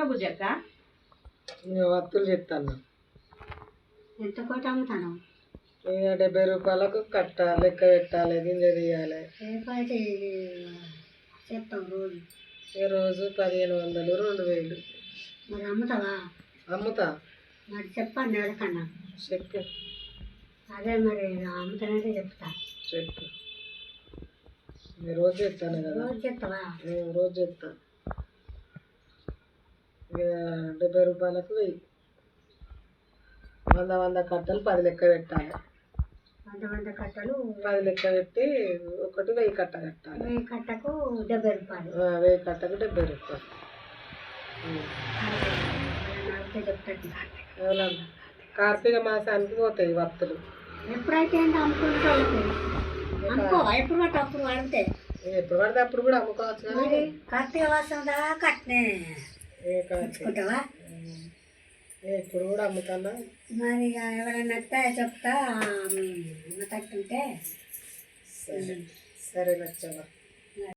బుజ్జక్క వత్తులు చెప్తాను. ఎంత కోట అమ్ముతాను? డెబ్బై రూపాయలకు కట్ట లెక్క పెట్టాలి గింజ తీయాలి. చెప్తాం రోజు. ఇక రోజు పదిహేను వందలు రెండు వేలు. మరి అమ్ముతావా? అమ్ముతా. మరి చెప్పండి ఎవరికన్నా చెప్పు. అదే మరి అమ్ముతానంటే చెప్తా. చెప్పు. రోజు చెప్తాను కదా. రోజు చెప్తావా? రోజు చెప్తాను. డెబ్బై రూపాయలకు వెయ్యి. వంద వంద కట్టలు పది లెక్క పెట్టాలి. వంద వంద కట్టలు పది లెక్క పెట్టి ఒకటి వెయ్యి కట్ట కట్టాలి. వెయ్యి కట్టకు డెబ్బై రూపాయలు. వెయ్యి కట్టకు డెబ్బై రూపాయలు. కార్తీక మాసానికి పోతాయి వత్తులు ఎప్పుడైతే ఎప్పుడు పట్టు అప్పుడు అడిగితే ఎప్పుడు పడితే అప్పుడు కూడా అమ్ముకోవచ్చు కార్తీక వాసం దాకా కార్తీక తెచ్చుకుంటావా ఇప్పుడు కూడా అమ్ముతానా? మరి ఎవరైనా వస్తే చెప్తా తట్టుంటే. సరే సరే లచ్చవ్వ.